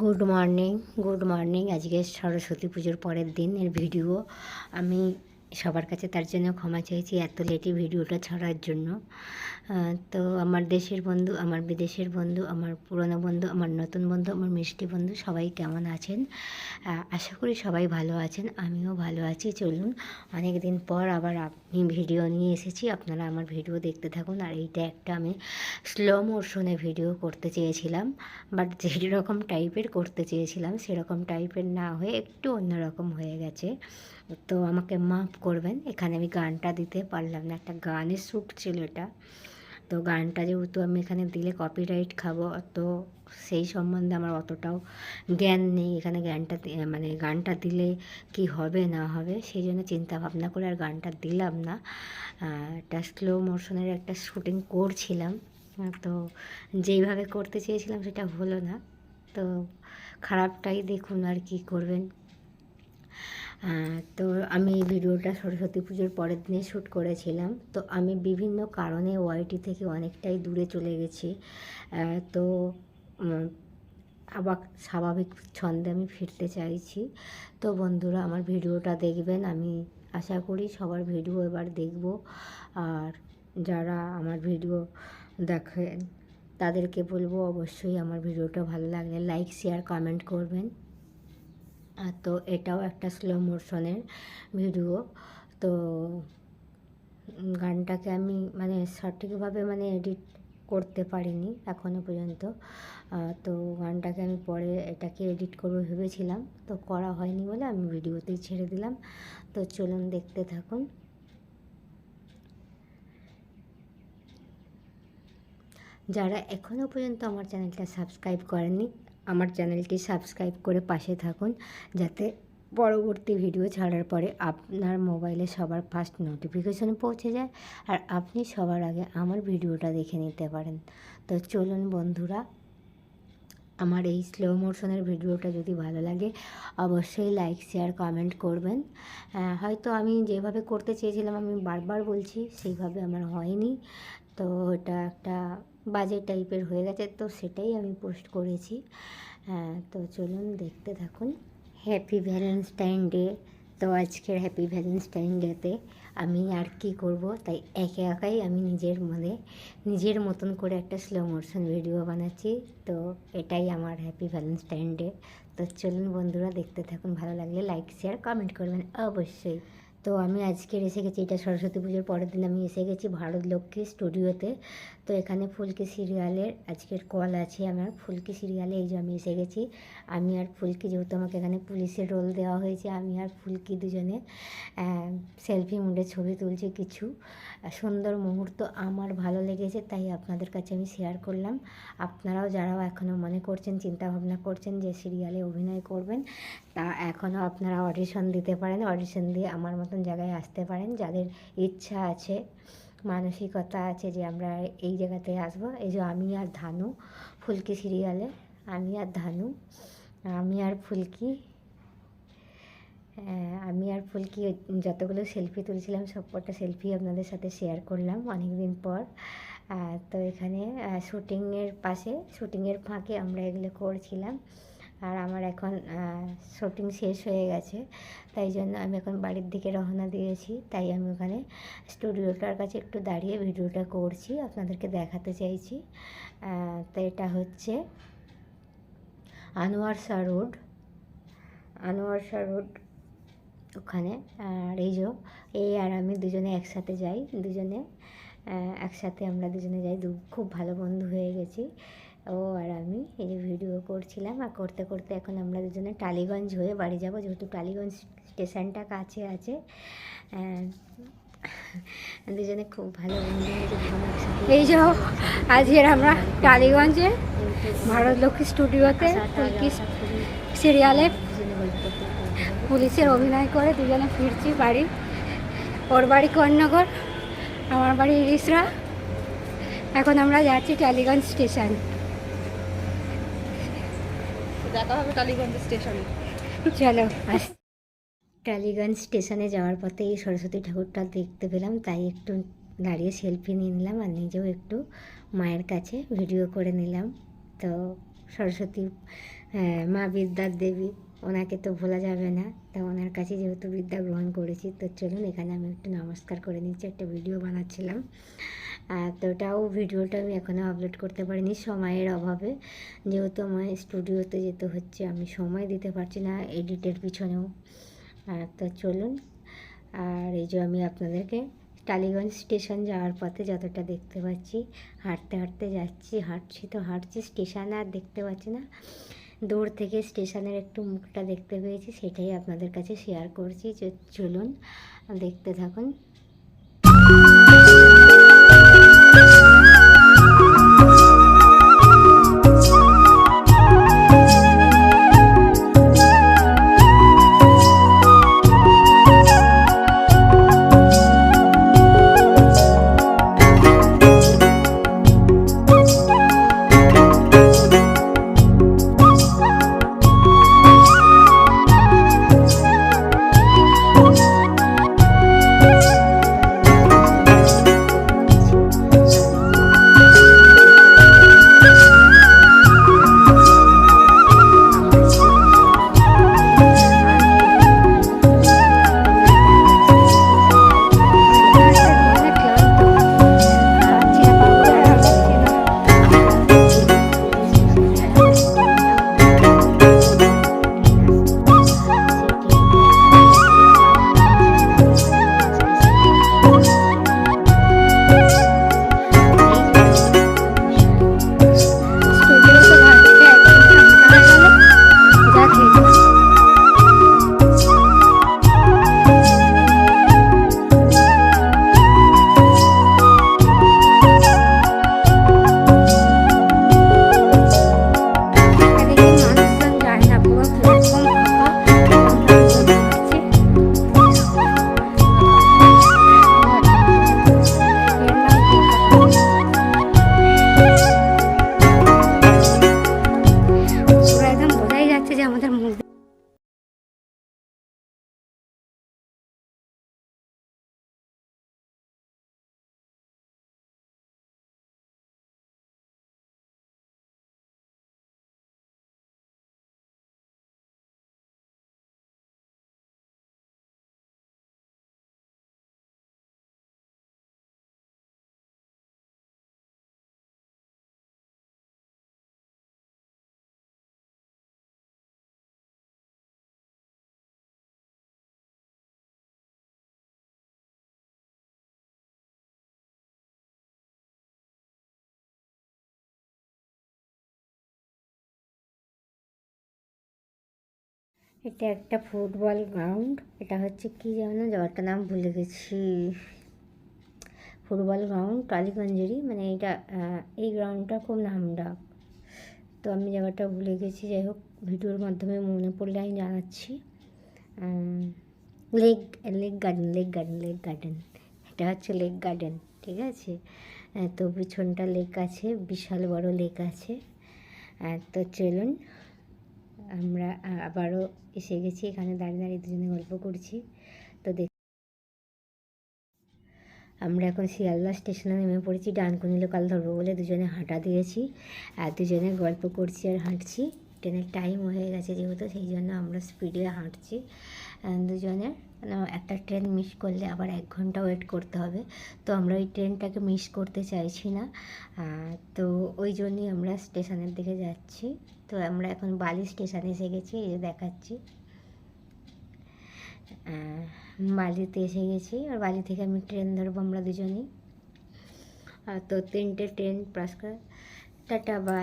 Good morning good morning. আজকে সরস্বতী পুজোর পরের দিনের ভিডিও। আমি সবার কাছে তার জন্য ক্ষমা চাইছি এত লেটে ভিডিওটা ছাড়ার জন্য। তো আমার দেশের বন্ধু, আমার বিদেশের বন্ধু, আমার পুরনো বন্ধু, আমার নতুন বন্ধু, আমার মিষ্টি বন্ধু, সবাই কেমন আছেন? আশা করি সবাই ভালো আছেন, আমিও ভালো আছি। চলুন অনেক দিন পর আবার আমি ভিডিও নিয়ে এসেছি। আপনারা আমার ভিডিও দেখতে থাকুন, আর এইটা একটা আমি স্লো মোশনে ভিডিও করতে চেয়েছিলাম বাট যেরকম টাইপের করতে চেয়েছিলাম, সেরকম টাইপের না হয়ে একটু অন্যরকম হয়ে গেছে। তো আমাকে মাফ করবেন। এখানে আমি গানটা দিতে পারলাম না, একটা গানের শ্যুট ছিল এটা। তো গানটা যেহেতু আমি এখানে দিলে কপিরাইট খাব, তো সেই সম্বন্ধে আমার অতটাও জ্ঞান নেই। এখানে জ্ঞানটা মানে গানটা দিলে কি হবে, না হবে, সেই জন্য চিন্তা ভাবনা করে আর গানটা দিলাম না। একটা স্লো মোশনের একটা শুটিং করছিলাম। তো যেইভাবে করতে চেয়েছিলাম সেটা হলো না। তো খারাপটাই দেখুন আর কি করবেন। তো আমি এই ভিডিওটা সরস্বতী পুজোর পরের দিনে শ্যুট করেছিলাম। তো আমি বিভিন্ন কারণে ওয়াইটি থেকে অনেকটাই দূরে চলে গেছি। তো আবার স্বাভাবিক ছন্দে আমি ফিরতে চাইছি। তো বন্ধুরা, আমার ভিডিওটা দেখবেন। আমি আশা করি সবার ভিডিও এবার দেখব। আর যারা আমার ভিডিও দেখেন, তাদেরকে বলব অবশ্যই আমার ভিডিওটা ভালো লাগলে লাইক শেয়ার কমেন্ট করবেন। তো এটাও একটা স্লো মোশনের ভিডিও তো গানটাকে আমি মানে সঠিকভাবে মানে এডিট করতে পারিনি এখনও পর্যন্ত। তো গানটাকে আমি পরে এটাকে এডিট করব ভেবেছিলাম, তো করা হয়নি বলে আমি ভিডিওতেই ছেড়ে দিলাম। তো চলুন দেখতে থাকুন। যারা এখনও পর্যন্ত আমার চ্যানেলটা সাবস্ক্রাইব করেননি আমার চ্যানেলটি সাবস্ক্রাইব করে পাশে থাকুন যাতে পরবর্তী ভিডিও ছাড়ার পরে আপনার মোবাইলে সবার ফার্স্ট নোটিফিকেশন পৌঁছে যায় আর আপনি সবার আগে আমার ভিডিওটা দেখে নিতে পারেন। তো চলুন বন্ধুরা আমার এই স্লো মোশনের ভিডিওটা যদি ভালো লাগে অবশ্যই লাইক শেয়ার কমেন্ট করবেন। আহ, হয়তো আমি যেভাবে করতে চেয়েছিলাম আমি বারবার বলছি সেইভাবে আমার হয়নি। তো এটা একটা বাজে টাইপের হয়ে গেছে তো সেটাই আমি পোস্ট করেছি। হ্যাঁ তো চলুন দেখতে থাকুন। হ্যাপি ভ্যালেন্টাইন ডে তো আজকের হ্যাপি ভ্যালেন্টাইন ডেতে আমি আর কি করব? তাই একে একাই আমি নিজের মনে, নিজের মতন করে একটা স্লো মোশন ভিডিও বানাচ্ছি। তো এটাই আমার হ্যাপি ভ্যালেন্টাইন ডে তো চলুন বন্ধুরা দেখতে থাকুন। ভালো লাগলে লাইক শেয়ার কমেন্ট করবেন অবশ্যই। তো আমি আজকের এসে গেছি, এটা সরস্বতী পুজোর পরের দিন আমি এসে গেছি ভারত লক্ষ্মী স্টুডিওতে। তো এখানে ফুলকি সিরিয়ালের আজকের কল আছে আমার। ফুলকি সিরিয়ালে এই যে আমি এসে গেছি, আমি আর ফুলকি যেহেতু আমাকে এখানে পুলিশের রোল দেওয়া হয়েছে, আমি আর ফুলকি দুজনে সেলফি মুডে ছবি তুলছি কিছু। সুন্দর মুহূর্ত আমার ভালো লেগেছে, তাই আপনাদের কাছে আমি শেয়ার করলাম। আপনারাও যারাও এখনও মনে করছেন, চিন্তা ভাবনা করছেন যে সিরিয়ালে অভিনয় করবেন, তা এখনও আপনারা অডিশন দিতে পারেন। অডিশন দিয়ে আমার মতন জায়গায় আসতে পারেন, যাদের ইচ্ছা আছে, মানসিকতা আছে যে আমরা এই জায়গাতে আসব। এই যে আমি আর ধানু, ফুলকি সিরিয়ালে, আমি আর ধানু, আমি আর ফুলকি আমি আর ফুলকি যতগুলো সেলফি তুলছিলাম সবকটা সেলফি আপনাদের সাথে শেয়ার করলাম অনেক দিন পর তো এখানে শ্যুটিংয়ের পাশে শ্যুটিংয়ের ফাঁকে আমরা এগুলো করছিলাম। আর আমার এখন শুটিং শেষ হয়ে গেছে। তাই জন্য আমি এখন বাড়ির দিকে রওনা দিয়েছি। তাই আমি ওখানে স্টুডিওটার কাছে একটু দাঁড়িয়ে ভিডিওটা করছি, আপনাদেরকে দেখাতে চাইছি। তো এটা হচ্ছে আনোয়ার শাহ রোড। আনোয়ার শাহ রোড ওখানে। আর এই যে এই আর আমি দুজনে একসাথে যাই, দুজনে একসাথে আমরা দুজনে যাই। খুব ভালো বন্ধু হয়ে গেছি। ও আর আমি এই যে ভিডিও করছিলাম আর করতে করতে এখন আমরা দুজনে টালিগঞ্জ হয়ে বাড়ি যাব যেহেতু টালিগঞ্জ স্টেশনটা কাছে আছে। দুজনে খুব ভালো এই যে আজকের আমরা টালিগঞ্জে ভারত লক্ষ্মী স্টুডিওতে সিরিয়ালে পুলিশের অভিনয় করে দুজনে ফিরছি বাড়ি। ওর বাড়ি কর্ণগর আমার বাড়ি ইরিসরা এখন আমরা যাচ্ছি টালিগঞ্জ স্টেশন। দেখা হবে টালিগঞ্জ স্টেশনে। চলো টালিগঞ্জ স্টেশনে যাওয়ার পথে এই সরস্বতী ঠাকুরটা দেখতে পেলাম, তাই একটু দাঁড়িয়ে সেলফি নিয়ে নিলাম আর নিজেও একটু মায়ের কাছে ভিডিও করে নিলাম। তো সরস্বতী মা বিদ্যার দেবী, ওনাকে তো ভোলা যাবে না, তা ওনার কাছে যেহেতু বিদ্যা গ্রহণ করেছি, তো চলুন এখানে আমি একটু নমস্কার করে নিচ্ছি, একটা ভিডিও বানাচ্ছিলাম। ওটাও ভিডিওটা আমি এখনও আপলোড করতে পারিনি সময়ের অভাবে। যেহেতু আমার স্টুডিওতে যেতে হচ্ছে, আমি সময় দিতে পারছি না এডিটের পিছনেও। তো চলুন, আর এই যে আমি আপনাদেরকে টালিগঞ্জ স্টেশন যাওয়ার পথে যতটা দেখতে পাচ্ছি, হাঁটতে হাঁটতে যাচ্ছি, হাঁটছি তো হাঁটছি, স্টেশন আর দেখতে পাচ্ছি না। দূর থেকে স্টেশনের একটু মুখটা দেখতে পেয়েছি, সেটাই আপনাদের কাছে শেয়ার করছি। চলুন, দেখতে থাকুন। এটা একটা ফুটবল গ্রাউন্ড। এটা হচ্ছে কি যেন জায়গাটার নাম ভুলে গেছি। ফুটবল গ্রাউন্ড, টালিগঞ্জেরই। মানে এটা এই গ্রাউন্ডটা খুব নামডাক। তো আমি জায়গাটা ভুলে গেছি। যাই হোক, ভিডিওর মাধ্যমে মনে পড়লে আমি জানাচ্ছি। Lake lake garden lake garden lake garden. এটা হচ্ছে লেক গার্ডেন, ঠিক আছে? তো পিছনটা লেক আছে, বিশাল বড় লেক আছে। তো চলুন। আমরা আবারও এসে গেছি। এখানে দাঁড়িয়ে দাঁড়িয়ে দুজনে গল্প করছি। তো দেখ আমরা এখন শিয়ালদা স্টেশনে নেমে পড়েছি। ডানকুনি লোকাল ধরবো বলে দুজনে হাঁটা দিয়েছি। আর দুজনে গল্প করছি আর হাঁটছি। ট্রেনের টাইম হয়ে গেছে যেহেতু, সেই জন্য আমরা স্পিডে হাঁটছি। দুজনে একটা ট্রেন মিস করলে আবার এক ঘণ্টা ওয়েট করতে হবে। তো আমরা ওই ট্রেনটাকে মিস করতে চাইছি না। তো ওই জন্যই আমরা স্টেশনের দিকে যাচ্ছি। তো আমরা এখন বালি স্টেশনে এসে গেছি, এই দেখাচ্ছি। বালিতে এসে গেছি, আর বালি থেকে আমি ট্রেন ধরবো আমরা দুজনেই। তো তিনটে ট্রেন প্রাস টাটা বাই